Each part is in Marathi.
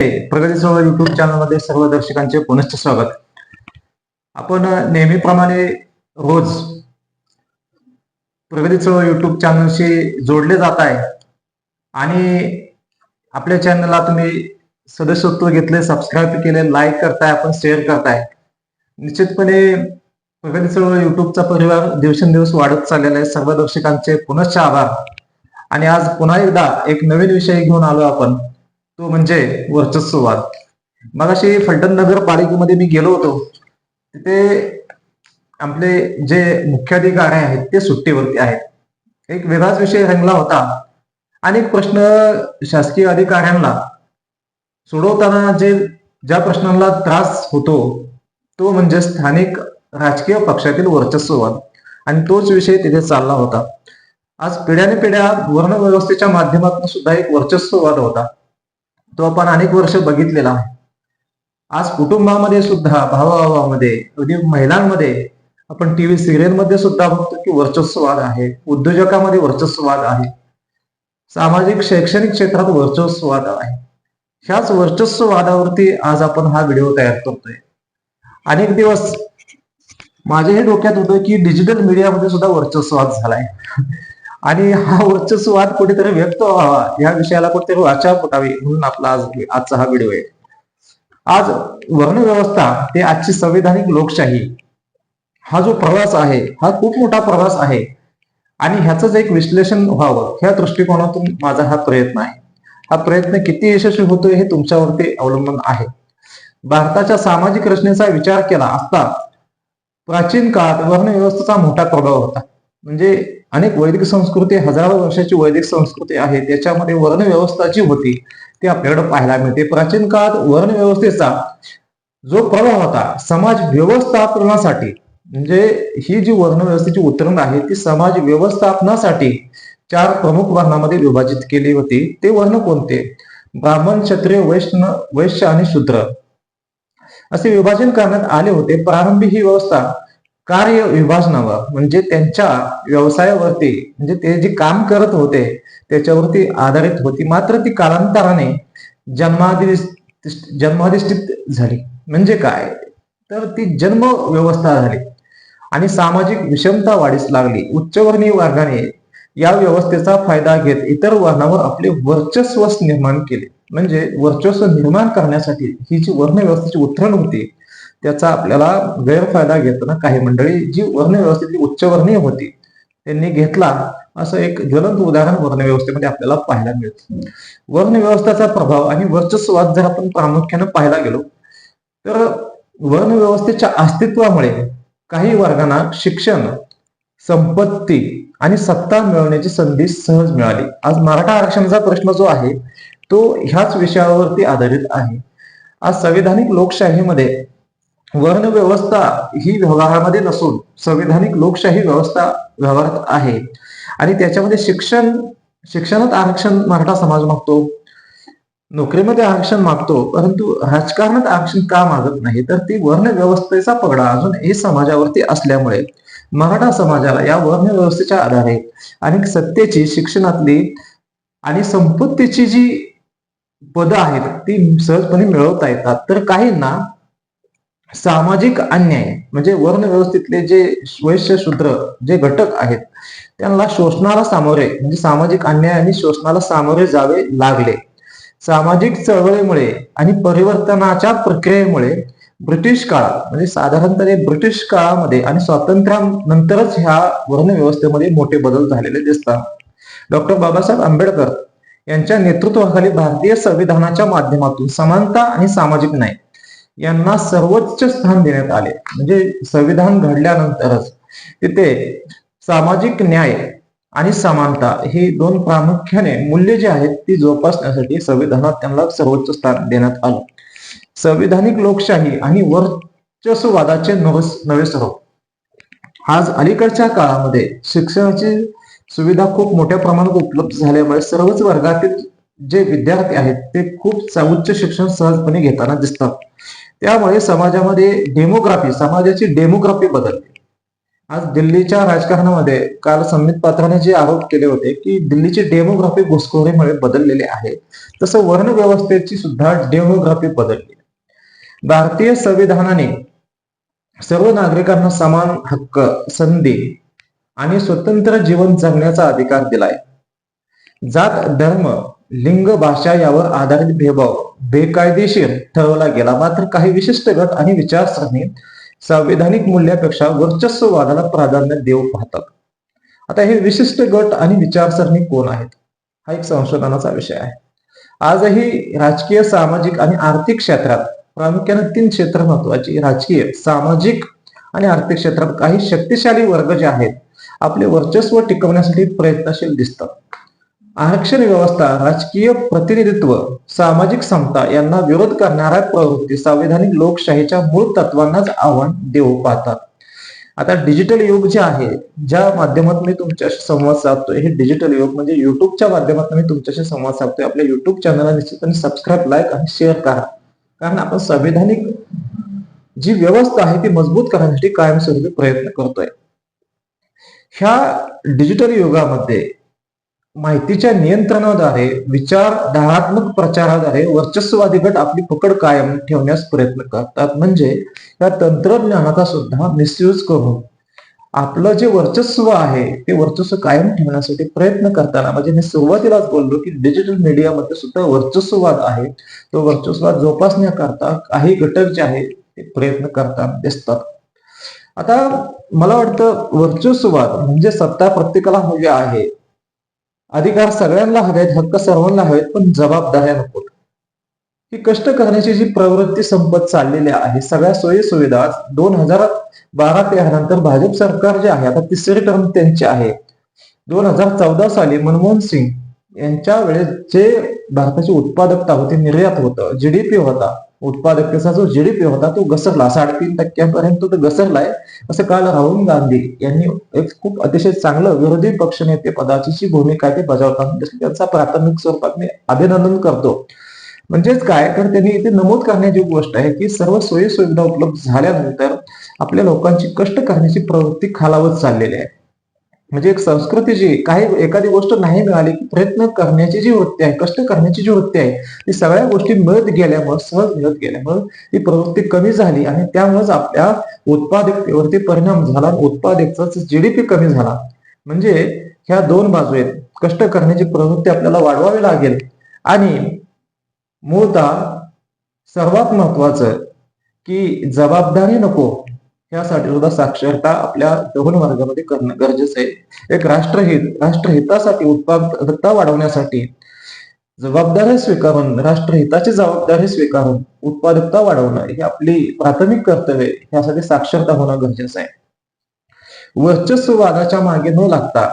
प्रगती चळवळ युट्यूब चॅनलमध्ये सर्व दर्शकांचे पुनश्च स्वागत. आपण नेहमीप्रमाणे रोज प्रगती चळवळ युट्यूब चॅनलशी जोडले जात आहे. आणि आपल्या चॅनलला तुम्ही सदस्यत्व घेतले सबस्क्राईब केले लाईक करताय आपण शेअर करताय. निश्चितपणे प्रगती चळवळ युट्यूबचा परिवार दिवसेंदिवस वाढत चाललेला आहे. सर्व दर्शकांचे पुनश्च आभार. आणि आज पुन्हा एकदा एक नवीन विषय घेऊन आलो आपण. तो म्हणजे वर्चस्ववाद मगाशी फलटण नगरपालिकेमध्ये मी गेलो होतो. तिथे आपले जे मुख्याधिकारी आहेत ते सुट्टीवरती आहेत. एक वेगळाच विषय रंगला होता. अनेक प्रश्न शासकीय अधिकाऱ्यांना सोडवताना जे ज्या प्रश्नांना त्रास होतो तो म्हणजे स्थानिक राजकीय पक्षातील वर्चस्ववाद आणि तोच विषय तिथे चालला होता. आज पिढ्याने पिढ्या वर्णव्यवस्थेच्या माध्यमातून सुद्धा एक वर्चस्ववाद होता. तो आपण अनेक वर्ष बघितलेला आहे. आज कुटुंबामध्ये सुद्धा भावाभावामध्ये अगदी महिलांमध्ये आपण टीव्ही सिरियलमध्ये सुद्धा बघतो की वर्चस्ववाद आहे. उद्योजकामध्ये वर्चस्ववाद आहे. सामाजिक शैक्षणिक क्षेत्रात वर्चस्ववाद आहे. ह्याच वर्चस्ववादावरती आज आपण हा व्हिडिओ तयार करतोय. अनेक दिवस माझे हे डोक्यात होतं की डिजिटल मीडियामध्ये सुद्धा वर्चस्ववाद झालाय. आणि हा वर्चस्ववाद कुठेतरी व्यक्त व्हावा. या विषयाला कुठेतरी वाचा फुटावी म्हणून आपला आज आजचा हा व्हिडिओ आहे. आज वर्णव्यवस्था ते आजची संविधानिक लोकशाही. हा जो प्रवास आहे हा खूप मोठा प्रवास आहे. आणि ह्याचंच एक विश्लेषण व्हावं ह्या दृष्टिकोनातून माझा हा प्रयत्न आहे. हा प्रयत्न किती यशस्वी होतोय हे तुमच्यावरती अवलंबून आहे. भारताच्या सामाजिक रचनेचा विचार केला असता प्राचीन काळात वर्णव्यवस्थेचा मोठा प्रभाव होता. म्हणजे अनेक वैदिक संस्कृती हजारो वर्षाची वैदिक संस्कृती आहे. त्याच्यामध्ये वर्णव्यवस्था जी होती. ती आपल्याकडे पाहायला मिळते. प्राचीन काळात वर्णव्यवस्थेचा जो प्रभाव होता समाज व्यवस्थापनासाठी म्हणजे ही जी वर्णव्यवस्थेची उतरण आहे ती समाज व्यवस्थापनासाठी चार प्रमुख वर्णामध्ये विभाजित केली होती. ते वर्ण कोणते? ब्राह्मण क्षत्रिय वैष्ण वैश्य आणि शूद्र. असे विभाजन करण्यात आले होते. प्रारंभी ही व्यवस्था कार्य विभाजनावर म्हणजे त्यांच्या व्यवसायावरती म्हणजे ते जे काम करत होते त्याच्यावरती आधारित होती. मात्र ती कालांतराने जन्माधि जन्माधिष्ठित झाली. म्हणजे काय? तर ती जन्म व्यवस्था झाली आणि सामाजिक विषमता वाढीस लागली. उच्चवर्णीय वर्गाने या व्यवस्थेचा फायदा घेत इतर वर्णावर आपले वर्चस्व निर्माण केले. म्हणजे वर्चस्व निर्माण करण्यासाठी ही जी वर्ण व्यवस्थेची उत्तरण होती. त्याचा आपल्याला गैरफायदा घेताना काही मंडळी जी वर्ण उच्च उच्चवर्णीय होती त्यांनी घेतला. असं एक ज्वलंत उदाहरण वर्ण व्यवस्थेमध्ये आपल्याला पाहायला मिळतं. वर्ण व्यवस्थेचा प्रभाव आणि वर्चस्ववाद जर आपण प्रामुख्याने पाहायला गेलो तर वर्ण व्यवस्थेच्या अस्तित्वामुळे काही वर्गांना शिक्षण संपत्ती आणि सत्ता मिळवण्याची संधी सहज मिळाली. आज मराठा आरक्षणाचा प्रश्न जो आहे तो ह्याच विषयावरती आधारित आहे. आज संविधानिक लोकशाहीमध्ये वर्ण व्यवस्था ही व्यवहारामध्ये नसून संविधानिक लोकशाही व्यवस्था व्यवहारात आहे. आणि त्याच्यामध्ये शिक्षण शिक्षणात आरक्षण मराठा समाज मागतो. नोकरीमध्ये आरक्षण मागतो परंतु राजकारणात आरक्षण का मागत नाही? तर ती वर्ण व्यवस्थेचा पगडा अजून हे समाजावरती असल्यामुळे मराठा समाजाला या वर्ण व्यवस्थेच्या आधारे आणि सत्तेची शिक्षणातली आणि संपत्तीची जी पदं आहेत ती सहजपणे मिळवता येतात. तर काहींना सामाजिक अन्याय म्हणजे वर्ण व्यवस्थेतले जे वैश्य शूद्र जे घटक आहेत त्यांना शोषणाला सामोरे म्हणजे सामाजिक अन्याय आणि शोषणाला सामोरे जावे लागले. सामाजिक चळवळीमुळे आणि परिवर्तनाच्या प्रक्रियेमुळे ब्रिटिश काळात म्हणजे साधारणपणे ब्रिटिश काळामध्ये आणि स्वातंत्र्यानंतरच ह्या वर्ण व्यवस्थेमध्ये मोठे बदल झालेले दिसतात. डॉक्टर बाबासाहेब आंबेडकर यांच्या नेतृत्वाखाली भारतीय संविधानाच्या माध्यमातून समानता आणि सामाजिक न्याय यांना सर्वोच्च स्थान देण्यात आले. म्हणजे संविधान घडल्यानंतरच तिथे सामाजिक न्याय आणि समानता ही दोन प्रामुख्याने मूल्य जे आहेत ती जोपासण्यासाठी संविधानात त्यांना सर्वोच्च स्थान देण्यात आलं. संविधानिक लोकशाही आणि वर्चस्ववादाचे नवे स्वरूप. आज अलीकडच्या काळामध्ये शिक्षणाची सुविधा खूप मोठ्या प्रमाणात उपलब्ध झाल्यामुळे सर्वच वर्गातील जे विद्यार्थी आहेत ते खूप उच्च शिक्षण सहजपणे घेताना दिसतात. त्यामुळे समाजामध्ये डेमोग्राफी समाजाची डेमोग्राफी बदलते आज दिल्लीच्या राजकारणामध्ये काल संबित पात्राने जे आरोप केले होते की दिल्लीची डेमोग्राफी घुसखोरीमुळे बदललेली आहे तसं वर्ण व्यवस्थेची सुद्धा डेमोग्राफी बदलली. भारतीय संविधानाने सर्व नागरिकांना समान हक्क संधी आणि स्वतंत्र जीवन जगण्याचा अधिकार दिलाय. जात धर्म लिंग भाषा यावर आधारित भेदभाव बेकायदेशीर ठरवला गेला. मात्र काही विशिष्ट गट आणि विचारसरणी संवैधानिक मूल्यापेक्षा वर्चस्ववादाला प्राधान्य देऊ पाहतात. आता हे विशिष्ट गट आणि विचारसरणी कोण आहेत? हा एक संशोधनाचा विषय आहे. आजही राजकीय सामाजिक आणि आर्थिक क्षेत्रात प्रामुख्याने तीन क्षेत्र महत्वाची राजकीय सामाजिक आणि आर्थिक क्षेत्रात काही शक्तिशाली वर्ग जे आहेत आपले वर्चस्व टिकवण्यासाठी प्रयत्नशील दिसतात. आरक्षण व्यवस्था राजकीय प्रतिनिधित्व सामाजिक समता यांना विरोध करणाऱ्या प्रवृत्ती संवैधानिक लोकशाहीच्या मूळ तत्वांनाच आव्हान देऊ पाहतात. आता डिजिटल युग जे आहे ज्या माध्यमातून मी तुमच्याशी संवाद साधतोय हे डिजिटल युग म्हणजे युट्यूबच्या माध्यमातून मी तुमच्याशी संवाद साधतोय. आपल्या युट्यूब चॅनलला निश्चितपणे सबस्क्राईब लाईक आणि शेअर करा. कारण आपण संवैधानिक जी व्यवस्था आहे ती मजबूत करण्यासाठी कायमस्वरूपी प्रयत्न करतोय. ह्या डिजिटल युगामध्ये माहितीच्या नियंत्रणाद्वारे विचारधारात्मक प्रचाराद्वारे वर्चस्ववादी गट आपली पकड कायम ठेवण्यास प्रयत्न करतात. म्हणजे या तंत्रज्ञानाचा सुद्धा मिसयूज करून आपलं जे वर्चस्व आहे ते वर्चस्व कायम ठेवण्यासाठी प्रयत्न करताना म्हणजे मी सुरुवातीलाच बोललो की डिजिटल मीडियामध्ये सुद्धा वर्चस्ववाद आहे. तो वर्चस्ववाद जोपासण्याकरता काही घटक जे आहे ते प्रयत्न करताना दिसतात. आता मला वाटतं वर्चस्ववाद म्हणजे सत्ता प्रत्येकाला हवी आहे. अधिकार सगळ्यांना हवेत हक्क सर्वांना हवेत पण जबाबदाऱ्या नको. ही कष्ट करण्याची जी प्रवृत्ती संपत चाललेली आहे सगळ्या सोयी सुविधा दोन हजार बारा ते नंतर भाजप सरकार जे आहे आता तिसरी टर्म त्यांची आहे. दोन हजार चौदा साली मनमोहन सिंग यांच्या वेळेस जे भारताची उत्पादकता होती निर्यात होतं जीडीपी होता उत्पादकतेचा जो जीडीपी होता तो घसरला. साडेतीन टक्क्यांपर्यंत तो घसरलाय असं काल राहुल गांधी यांनी एक खूप अतिशय चांगलं विरोधी पक्षनेते पदाची भूमिका ते बजावताना दिसली त्यांचा प्राथमिक स्वरूपात मी अभिनंदन करतो. म्हणजेच काय? तर त्यांनी इथे नमूद करण्याची गोष्ट आहे की सर्व सोयी सुविधा उपलब्ध झाल्यानंतर आपल्या लोकांची कष्ट करण्याची प्रवृत्ती खालावत चाललेली आहे. म्हणजे एक संस्कृती जी काही एखादी गोष्ट नाही मिळाली की प्रयत्न करण्याची जी वृत्ती आहे कष्ट करण्याची जी वृत्ती आहे ती सगळ्या गोष्टी मिळत गेल्यामुळे सहज मिळत गेल्यामुळे ती प्रवृत्ती कमी झाली आणि त्यामुळेच आपल्या उत्पादकतेवरती परिणाम झाला उत्पादकचा जीडीपी कमी झाला. म्हणजे ह्या दोन बाजू आहेत. कष्ट करण्याची प्रवृत्ती आपल्याला वाढवावी लागेल. आणि मूळतः सर्वात महत्वाचं की जबाबदारी नको. यासाठी सुद्धा साक्षरता आपल्या दोन वर्गामध्ये करणं गरजेचं आहे. एक राष्ट्रहित राष्ट्रहितासाठी उत्पादकता वाढवण्यासाठी जबाबदारी स्वीकारून राष्ट्रहिताची जबाबदारी स्वीकारून उत्पादकता वाढवणं ही आपली प्राथमिक कर्तव्य यासाठी साक्षरता होणं गरजेचं आहे. वर्चस्ववादाच्या मागे न लागता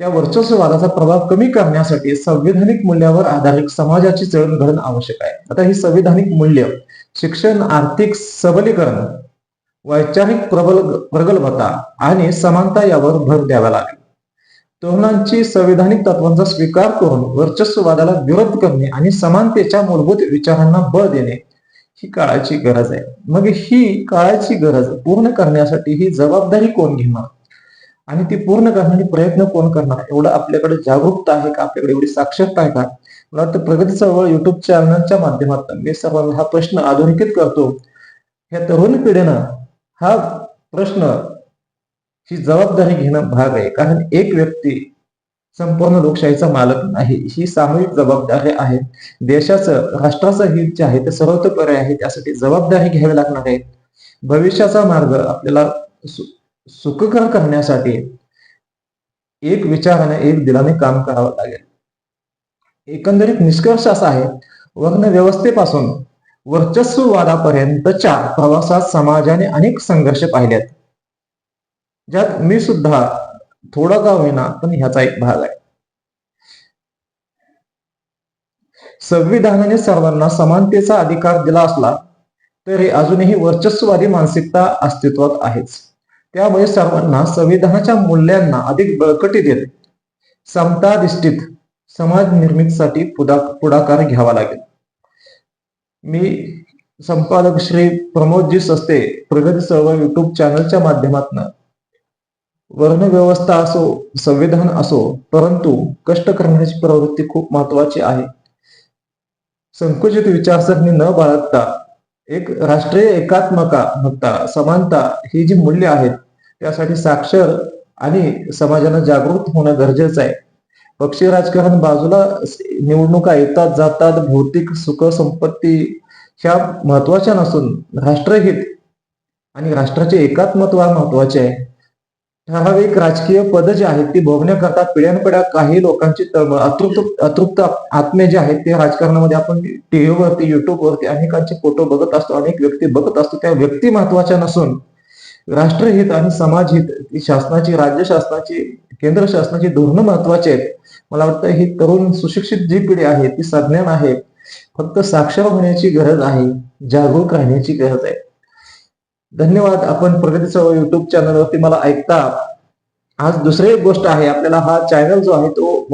त्या वर्चस्ववादाचा प्रभाव कमी करण्यासाठी संविधानिक मूल्यावर आधारित समाजाची जळणघडण आवश्यक आहे. आता ही संविधानिक मूल्य शिक्षण आर्थिक सबलीकरण वैचारिक प्रबल प्रगल्भता आणि समानता यावर भर द्यावा लागेल. तरुणांची संविधानिक तत्वांचा स्वीकार करून वर्चस्ववादाला विरोध करणे आणि समानतेच्या मूलभूत विचारांना बळ देणे ही काळाची गरज आहे. मग ही काळाची गरज पूर्ण करण्यासाठी ही जबाबदारी कोण घेणार? आणि ती पूर्ण करण्यासाठी प्रयत्न कोण करणार? एवढं आपल्याकडे जागरूकता आहे का? आपल्याकडे एवढी साक्षरता आहे का? मला वाटतं प्रगती चळवळ युट्यूब चॅनलच्या माध्यमातून मी सर्वांना हा प्रश्न अधोरेखित करतो. ह्या तरुण पिढीनं हा प्रश्न ही जबाबदारी घेणं भाग आहे. कारण एक व्यक्ती संपूर्ण लोकशाहीचा मालक नाही ही सामूहिक जबाबदारी आहे. देशाचं राष्ट्राचं हित जे आहे ते सर्वतोपरी आहे त्यासाठी जबाबदारी घ्यावी लागणार आहे. भविष्याचा मार्ग आपल्याला सुखकर करण्यासाठी एक विचाराने एक दिलाने काम करावं लागेल. एकंदरीत निष्कर्ष असा आहे वर्ण व्यवस्थेपासून वर्चस्ववादापर्यंतच्या प्रवासात समाजाने अनेक संघर्ष पाहिलेत. ज्यात मी सुद्धा थोडा का होईना पण ह्याचा एक भाग आहे. संविधानाने सर्वांना समानतेचा अधिकार दिला असला तरी अजूनही वर्चस्ववादी मानसिकता अस्तित्वात आहेच. त्यामुळे सर्वांना संविधानाच्या मूल्यांना अधिक बळकटी देत समताधिष्ठित समाज निर्मितीसाठी पुढाकार घ्यावा लागेल. मी संपादक श्री प्रमोदजी सस्ते प्रगती चळवळ युट्यूब चॅनलच्या माध्यमातून. वर्णव्यवस्था असो संविधान असो परंतु कष्ट करण्याची प्रवृत्ती खूप महत्वाची आहे. संकुचित विचारसरणी न बाळगता एक राष्ट्रीय एकात्मकता समानता ही जी मूल्य आहेत त्यासाठी साक्षर आणि समाजानं जागृत होणं गरजेचं आहे. पक्षीय राजकारण बाजूला निवडणुका येतात जातात भौतिक सुख संपत्ती ह्या महत्त्वाच्या नसून राष्ट्रहित आणि राष्ट्राचे एकात्मत्व महत्त्वाचे आहे. ठराविक राजकीय पद जी आहेत ती भोगण्याकरता पिढ्यानपिढ्या काही लोकांची तळमळ अतृप्त अतृप्त आत्मे जे आहेत ते राजकारणामध्ये आपण टीव्हीवरती युट्यूबवरती अनेकांचे फोटो बघत असतो अनेक व्यक्ती बघत असतो. त्या व्यक्ती महत्त्वाच्या नसून राष्ट्रहित आणि समाजहित शासनाची राज्य शासनाची केंद्र शासनाची धोरणं महत्वाची आहेत. मला वाटतं ही तरुण सुशिक्षित जी पिढी आहे ती सज्ञान आहे. फक्त साक्षर होण्याची गरज आहे जागरूक राहण्याची गरज आहे. धन्यवाद. आपण प्रगतीचा युट्यूब चॅनलवरती मला ऐकता. आज दुसरी एक गोष्ट आहे आपल्याला हा चॅनल जो आहे तो